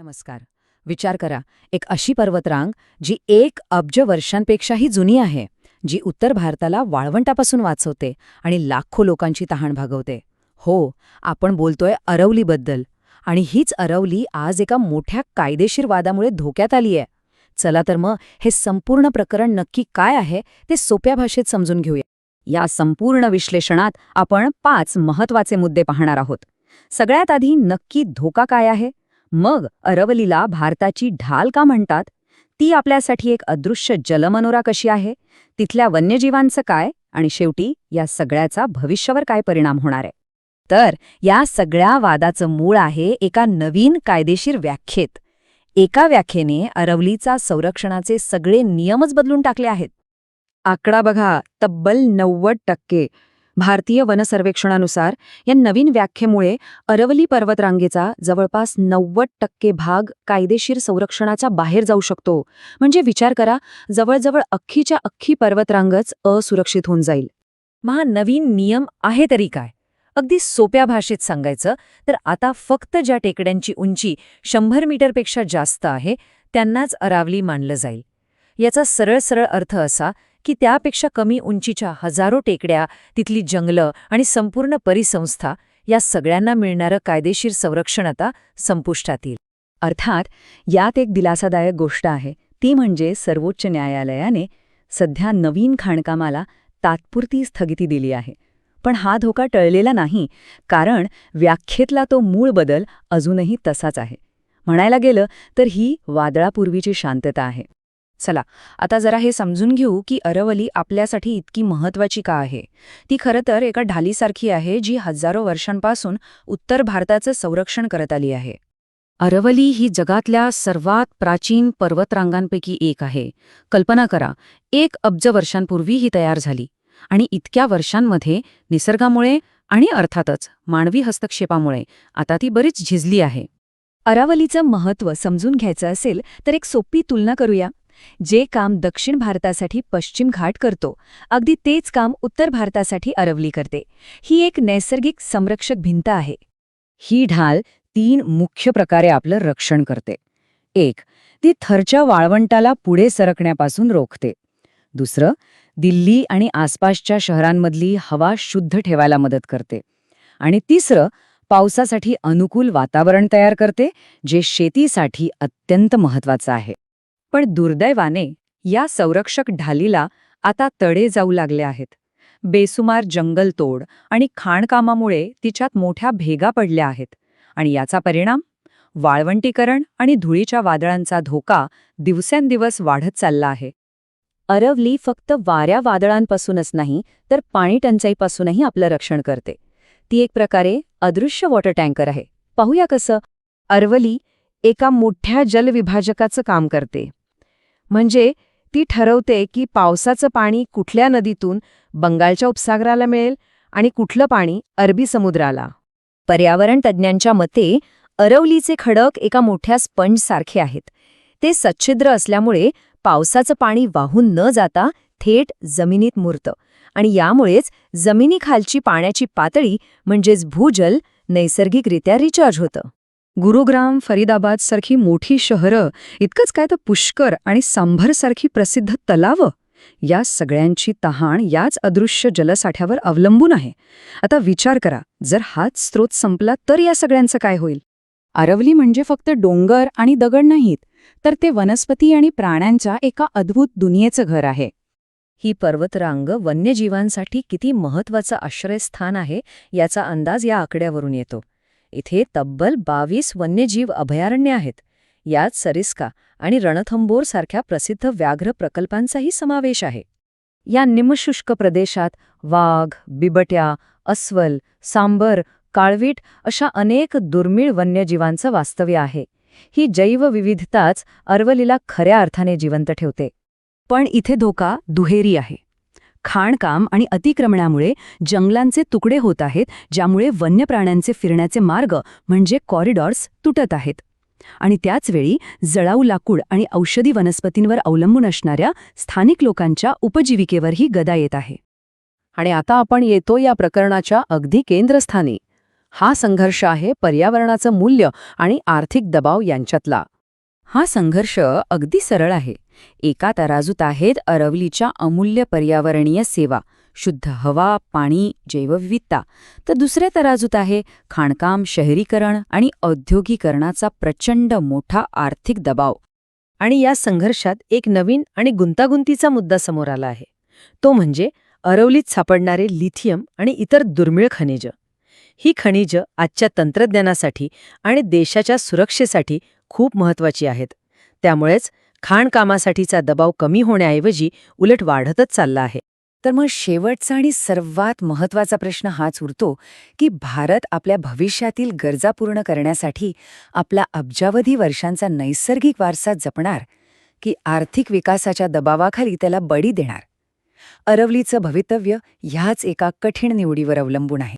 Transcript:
नमस्कार. विचार करा एक अशी पर्वतरांग जी एक अब्ज वर्षांपेक्षाही जुनी आहे जी उत्तर भारताला वाळवंटापासून वाचवते आणि लाखो लोकांची तहान भागवते. हो आपण बोलतोय अरवलीबद्दल आणि हीच अरवली आज एका मोठ्या कायदेशीर वादामुळे धोक्यात आली आहे. चला तर मग हे संपूर्ण प्रकरण नक्की काय आहे ते सोप्या भाषेत समजून घेऊया. या संपूर्ण विश्लेषणात आपण पाच महत्त्वाचे मुद्दे पाहणार आहोत. सगळ्यात आधी नक्की धोका काय आहे? मग अरवलीला भारताची ढाल का म्हणतात? ती आपल्यासाठी एक अदृश्य जलमनोरा कशी आहे? तिथल्या वन्यजीवांचं काय? आणि शेवटी या सगळ्याचा भविष्यावर काय परिणाम होणार आहे? तर या सगळ्या वादाचं मूळ आहे एका नवीन कायदेशीर व्याख्येत. एका व्याख्येने अरवलीचा संरक्षणाचे सगळे नियमच बदलून टाकले आहेत. आकडा बघा तब्बल नव्वद टक्के. भारतीय वनसर्वेक्षणानुसार या नवीन व्याख्येमुळे अरवली पर्वतरांगेचा जवळपास नव्वद टक्के भाग कायदेशीर संरक्षणाच्या बाहेर जाऊ शकतो. म्हणजे विचार करा जवळजवळ अख्खीच्या अख्खी पर्वतरांगच असुरक्षित होऊन जाईल. महा नवीन नियम आहे तरी काय? अगदी सोप्या भाषेत सांगायचं तर आता फक्त ज्या टेकड्यांची उंची शंभर मीटरपेक्षा जास्त आहे त्यांनाच अरावली मानलं जाईल. याचा सरळ सरळ अर्थ असा की त्यापेक्षा कमी उंचीच्या हजारो टेकड्या तिथली जंगलं आणि संपूर्ण परिसंस्था या सगळ्यांना मिळणारं कायदेशीर संरक्षण आता संपुष्टात येईल. अर्थात यात एक दिलासादायक गोष्ट आहे. ती म्हणजे सर्वोच्च न्यायालयाने सध्या नवीन खाणकामाला तात्पुरती स्थगिती दिली आहे. पण हा धोका टळलेला नाही कारण व्याख्येतला तो मूळ बदल अजूनही तसाच आहे. म्हणायला गेलं तर ही वादळापूर्वीची शांतता आहे. चला आता जरा हे समजून घेऊ की अरवली आपल्यासाठी इतकी महत्वाची का आहे. ती खरं तर एका ढालीसारखी आहे जी हजारो वर्षांपासून उत्तर भारताचं संरक्षण करत आली आहे. अरवली ही जगातल्या सर्वात प्राचीन पर्वतरांगांपैकी एक आहे. कल्पना करा एक अब्ज वर्षांपूर्वी ही तयार झाली आणि इतक्या वर्षांमध्ये निसर्गामुळे आणि अर्थातच मानवी हस्तक्षेपामुळे आता ती बरीच झिजली आहे. अरावलीचं महत्त्व समजून घ्यायचं असेल तर एक सोपी तुलना करूया. जे काम दक्षिण भारतासाठी पश्चिम घाट करतो अगदी तेच काम उत्तर भारतासाठी अरवली करते. ही एक नैसर्गिक संरक्षक भिंत आहे. ही ढाल तीन मुख्य प्रकारे आपलं रक्षण करते. एक ती थरच्या वाळवंटाला पुढे सरकण्यापासून रोखते. दुसरं दिल्ली आणि आसपासच्या शहरांमधली हवा शुद्ध ठेवायला मदत करते. आणि तिसरं पावसासाठी अनुकूल वातावरण तयार करते जे शेतीसाठी अत्यंत महत्वाचं आहे. पण दुर्दैवाने या संरक्षक ढालीला आता तडे जाऊ लागले आहेत. बेसुमार जंगलतोड आणि खाणकामामुळे तिच्यात मोठ्या भेगा पडल्या आहेत. आणि याचा परिणाम? वाळवंटीकरण आणि धुळीच्या वादळांचा धोका दिवसेंदिवस वाढत चालला आहे. अरवली फक्त वाऱ्या वादळांपासूनच नाही तर पाणी टंचाईपासूनही आपलं रक्षण करते. ती एक प्रकारे अदृश्य वॉटर टँकर आहे. पाहूया कसं? अरवली एका मोठ्या जलविभाजकाचं काम करते. म्हणजे ती ठरवते की पावसाचं पाणी कुठल्या नदीतून बंगालच्या उपसागराला मिळेल आणि कुठलं पाणी अरबी समुद्राला. पर्यावरण तज्ज्ञांच्या मते अरवलीचे खडक एका मोठ्या स्पंजसारखे आहेत. ते सच्छिद्र असल्यामुळे पावसाचं पाणी वाहून न जाता थेट जमिनीत मुरतं आणि यामुळेच जमिनीखालची पाण्याची पातळी म्हणजेच भूजल नैसर्गिकरित्या रिचार्ज होतं. गुरुग्राम फरीदाबाद सारखी मोठी शहरं इतकंच काय तर पुष्कर आणि सांभरसारखी प्रसिद्ध तलावं? या सगळ्यांची तहाण याच अदृश्य जलसाठ्यावर अवलंबून आहे. आता विचार करा जर हाच स्रोत संपला तर या सगळ्यांचं काय होईल? अरवली म्हणजे फक्त डोंगर आणि दगड नाहीत तर ते वनस्पती आणि प्राण्यांच्या एका अद्भुत दुनियेचं घर आहे. ही पर्वतरांग वन्यजीवांसाठी किती महत्वाचं आश्रयस्थान आहे याचा अंदाज या आकड्यावरून येतो. इथे तब्बल बावीस वन्यजीव अभयारण्य आहेत. यात सरिस्का आणि रणथंबोर सारख्या प्रसिद्ध व्याघ्र प्रकल्पांचाही समावेश आहे. या निमशुष्क प्रदेशात वाघ बिबट्या अस्वल सांबर काळवीट अशा अनेक दुर्मिळ वन्यजीवांचं वास्तव्य आहे. ही जैवविविधताच अरवलीला खऱ्या अर्थाने जिवंत ठेवते. पण इथे धोका दुहेरी आहे. खाणकाम आणि अतिक्रमणामुळे जंगलांचे तुकडे होत आहेत ज्यामुळे वन्य प्राण्यांचे फिरण्याचे मार्ग म्हणजे कॉरिडॉर्स तुटत आहेत. आणि त्याचवेळी जळाऊ लाकूड आणि औषधी वनस्पतींवर अवलंबून असणाऱ्या स्थानिक लोकांच्या उपजीविकेवरही गदा येत आहे. आणि आता आपण येतो या प्रकरणाच्या अगदी केंद्रस्थानी. हा संघर्ष आहे पर्यावरणाचं मूल्य आणि आर्थिक दबाव यांच्यातला. हा संघर्ष अगदी सरळ आहे. एका तराजूत आहेत अरवलीच्या अमूल्य पर्यावरणीय सेवा शुद्ध हवा पाणी जैवविविधता. तर दुसऱ्या तराजूत आहे खाणकाम शहरीकरण आणि औद्योगिकरणाचा प्रचंड मोठा आर्थिक दबाव. आणि या संघर्षात एक नवीन आणि गुंतागुंतीचा मुद्दा समोर आला आहे. तो म्हणजे अरवलीत सापडणारे लिथियम आणि इतर दुर्मिळ खनिज. ही खनिज आजच्या तंत्रज्ञानासाठी आणि देशाच्या सुरक्षेसाठी खूप महत्वाची आहेत. त्यामुळेच खाणकामासाठीचा दबाव कमी होण्याऐवजी उलट वाढतच चालला आहे. तर मग शेवटचा आणि सर्वात महत्त्वाचा प्रश्न हाच उरतो की भारत आपल्या भविष्यातील गरजा पूर्ण करण्यासाठी आपला अब्जावधी वर्षांचा नैसर्गिक वारसा जपणार की आर्थिक विकासाच्या दबावाखाली त्याला बळी देणार? अरवलीचं भवितव्य ह्याच एका कठीण निवडीवर अवलंबून आहे.